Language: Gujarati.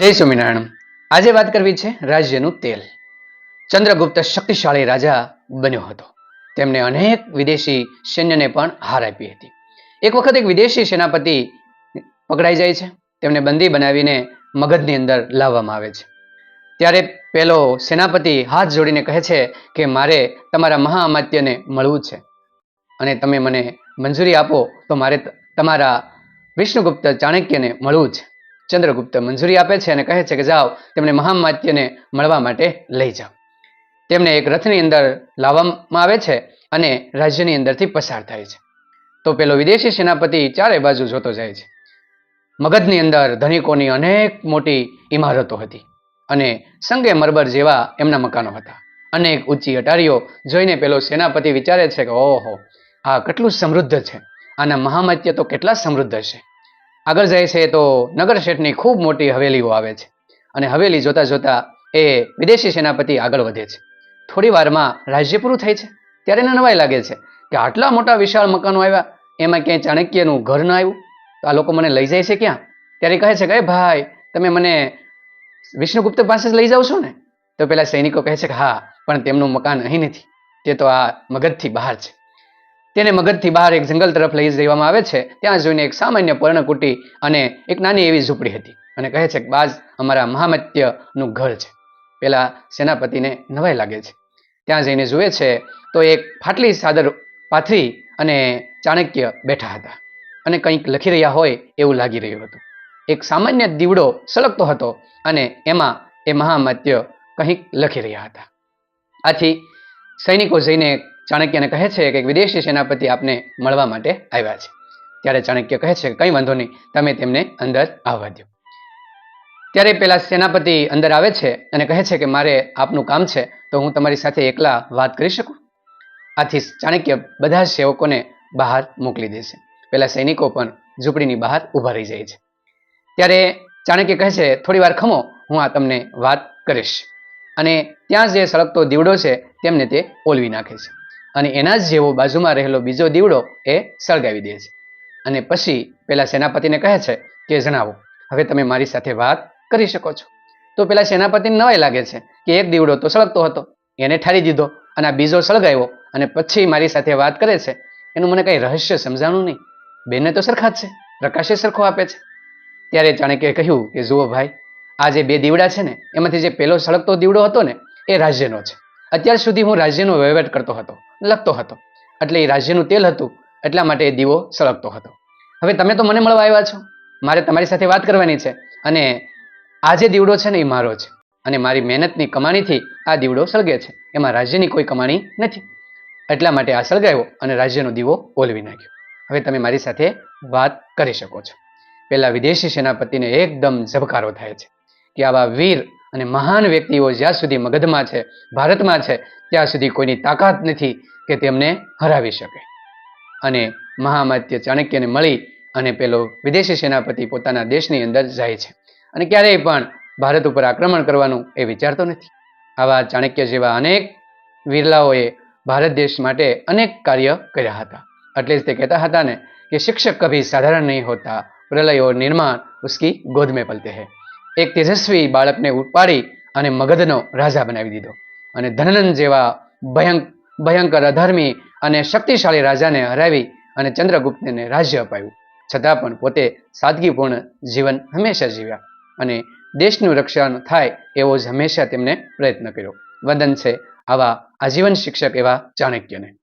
જય સ્વામિનારાયણ. આજે વાત કરવી છે રાજ્યનું તેલ. ચંદ્રગુપ્ત શક્તિશાળી રાજા બન્યો હતો. તેમણે અનેક વિદેશી સૈન્યને પણ હાર આપી હતી. એક વખત એક વિદેશી સેનાપતિ પકડાઈ જાય છે. તેમને બંદી બનાવીને મગધની અંદર લાવવામાં આવે છે. ત્યારે પેલો સેનાપતિ હાથ જોડીને કહે છે કે, મારે તમારા મહાઅમાત્યને મળવું છે. અને તમે મને મંજૂરી આપો તો મારે તમારા વિષ્ણુગુપ્ત ચાણક્યને મળવું છે. ચંદ્રગુપ્ત મંજૂરી આપે છે અને કહે છે કે જાઓ, તેમને મહામાત્યને મળવા માટે લઈ જાઓ. તેમને એક રથની અંદર લાવવામાં આવે છે અને રાજ્યની અંદરથી પસાર થાય છે. તો પેલો વિદેશી સેનાપતિ ચારે બાજુ જોતો જાય છે. મગધની અંદર ધનિકોની અનેક મોટી ઇમારતો હતી અને સંગે મરબર જેવા એમના મકાનો હતા. અનેક ઊંચી અટારીઓ જોઈને પેલો સેનાપતિ વિચારે છે કે ઓહો, આ કેટલું સમૃદ્ધ છે. આના મહામત્ય તો કેટલા સમૃદ્ધ હશે. આગળ જાય છે તો નગર શેઠની ખૂબ મોટી હવેલીઓ આવે છે. અને હવેલી જોતા જોતા એ વિદેશી સેનાપતિ આગળ વધે છે. થોડી વારમાં રાજ્ય પૂરું થાય છે. ત્યારે એને નવાઈ લાગે છે કે આટલા મોટા વિશાળ મકાનો આવ્યા, એમાં ક્યાંય ચાણક્યનું ઘર ન આવ્યું? તો આ લોકો મને લઈ જાય છે ક્યાં? ત્યારે કહે છે કે ભાઈ, તમે મને વિષ્ણુગુપ્ત પાસે જ લઈ જાઓ છો ને? તો પેલા સૈનિકો કહે છે કે, હા, પણ તેમનું મકાન અહીં નથી. તે તો આ મગધથી બહાર છે. તેને મગજથી બહાર એક જંગલ તરફ લઈ જવામાં આવે છે. ત્યાં જોઈને એક સામાન્ય પર્ણકુટી અને એક નાની એવી ઝૂંપડી હતી અને કહે છે કે, બાજ, અમારા મહામત્યનું ઘર છે. પેલા સેનાપતિને નવાઈ લાગે છે. ત્યાં જઈને જુએ છે તો એક ફાટલી સાદર પાથરી અને ચાણક્ય બેઠા હતા અને કંઈક લખી રહ્યા હોય એવું લાગી રહ્યું હતું. એક સામાન્ય દીવડો સળગતો હતો અને એમાં એ મહામત્ય કંઈક લખી રહ્યા હતા. આથી સૈનિકો જઈને ચાણક્યને કહે છે કે વિદેશી સેનાપતિ આપને મળવા માટે આવ્યા છે. ત્યારે ચાણક્ય કહે છે કે કંઈ વાંધો નહીં, તમે તેમને અંદર આવવા દો ત્યારે પેલા સેનાપતિ અંદર આવે છે અને કહે છે કે મારે આપનું કામ છે, તો હું તમારી સાથે એકલા વાત કરી શકું? આથી ચાણક્ય બધા સેવકોને બહાર મોકલી દેશે પેલા સૈનિકો પણ ઝૂંપડીની બહાર ઊભા રહી જાય છે. ત્યારે ચાણક્ય કહે છે, થોડી વાર ખમો, હું આ તમને વાત કરીશ. અને ત્યાં જે સળગતો દીવડો છે, તેમને તે ઓલવી નાખે છે. અને એના જ જેવો બાજુમાં રહેલો બીજો દીવડો એ સળગાવી દે છે. અને પછી પેલા સેનાપતિને કહે છે કે, જણાવો, હવે તમે મારી સાથે વાત કરી શકો છો. તો પેલા સેનાપતિને નવાઈ લાગે છે કે એક દીવડો તો સળગતો હતો. એને ઠારી દીધો અને આ બીજો સળગાવ્યો અને પછી મારી સાથે વાત કરે છે. એનું મને કંઈ રહસ્ય સમજાણું નહીં. બેને તો સરખા જ છે, પ્રકાશે સરખો આપે છે. ત્યારે ચાણક્યએ કહ્યું કે, જુઓ ભાઈ, આ જે બે દીવડા છે ને, એમાંથી જે પેલો સળગતો દીવડો હતો ને, એ રાજ્યનો છે. અત્યાર સુધી હું રાજ્યનો વહીવટ કરતો હતો, લખતો હતો. એટલે એ રાજ્યનું તેલ હતું, એટલા માટે એ દીવો સળગતો હતો. હવે તમે તો મને મળવા આવ્યા છો. મારે તમારી સાથે વાત કરવાની છે અને આ જે દીવડો છે ને એ મારો છે. અને મારી મહેનતની કમાણીથી આ દીવડો સળગે છે. એમાં રાજ્યની કોઈ કમાણી નથી. એટલા માટે આ સળગાવ્યો અને રાજ્યનો દીવો ઓલવી નાખ્યો. હવે તમે મારી સાથે વાત કરી શકો છો. પેલા વિદેશી સેનાપતિને એકદમ ઝબકારો થાય છે કે આવા વીર અને મહાન વ્યક્તિઓ જ્યાં સુધી મગધમાં છે, ભારતમાં છે, ત્યાં સુધી કોઈની તાકાત નથી કે તેમને હરાવી શકે. અને મહામાત્ય ચાણક્યને મળી અને પેલો વિદેશી સેનાપતિ પોતાના દેશની અંદર જાય છે. અને ક્યારેય પણ ભારત ઉપર આક્રમણ કરવાનું એ વિચારતો નથી. આવા ચાણક્ય જેવા અનેક વિરલાઓએ ભારત દેશ માટે અનેક કાર્ય કર્યા હતા. એટલે જ તે કહેતા હતા ને કે શિક્ષક કભી સાધારણ નહીં હોતા, પ્રલય ઓર નિર્માણ ઉસકી ગોદ में પલતે હૈ. એક તેજસ્વી બાળકને ઉપાડી અને મગધનો રાજા બનાવી દીધો. અને ધનનંદ જેવા ભયંક ભયંકર અધર્મી અને શક્તિશાળી રાજાને હરાવી અને ચંદ્રગુપ્તને રાજ્ય અપાયું. છતાં પણ પોતે સાદગીપૂર્ણ જીવન હંમેશા જીવ્યા અને દેશનું રક્ષણ થાય એવો જ હંમેશા તેમને પ્રયત્ન કર્યો. વંદન છે આવા આજીવન શિક્ષક એવા ચાણક્યને.